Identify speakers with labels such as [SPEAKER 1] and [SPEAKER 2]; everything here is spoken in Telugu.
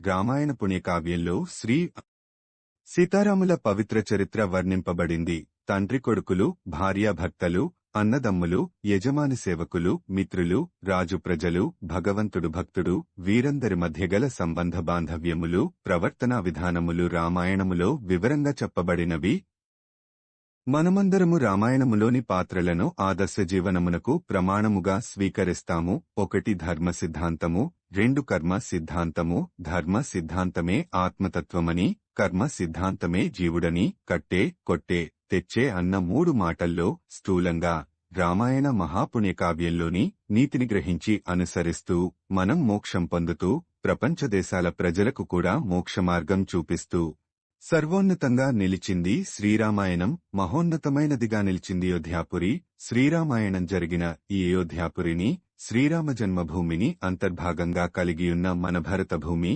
[SPEAKER 1] రామాయణ పుణ్యకావ్యంలో శ్రీ సీతారాముల పవిత్ర చరిత్ర వర్ణింపబడింది. తండ్రి కొడుకులు భార్యాభర్తలు అన్నదమ్ములు యజమాని సేవకులు మిత్రులు రాజు ప్రజలు భగవంతుడు భక్తుడు వీరందరి మధ్య గల సంబంధ బాంధవ్యములు ప్రవర్తనా విధానములు రామాయణములో వివరంగా చెప్పబడినవి. మనమందరము రామాయణములోని పాత్రలను ఆదర్శ జీవనమునకు ప్రమాణముగా స్వీకరిస్తాము. ఒకటి ధర్మ సిద్ధాంతము రెండు కర్మ సిద్ధాంతము. ధర్మ సిద్ధాంతమే ఆత్మతత్వమని కర్మ సిద్ధాంతమే జీవుడని కట్టే కొట్టే తెచ్చే అన్న మూడు మాటల్లో స్థూలంగా రామాయణ మహాపుణ్యకావ్యంలోని నీతిని గ్రహించి అనుసరిస్తూ మనం మోక్షం పొందుతూ ప్రపంచ దేశాల ప్రజలకు కూడా మోక్షమార్గం చూపిస్తూ సర్వోన్నతంగా నిలిచింది శ్రీరామాయణం మహోన్నతమైనదిగా నిలిచింది యోధ్యాపురి. శ్రీరామాయణం జరిగిన ఈ అయోధ్యాపురిని శ్రీరామ జన్మభూమిని అంతర్భాగంగా కలిగియున్న మన భరతభూమి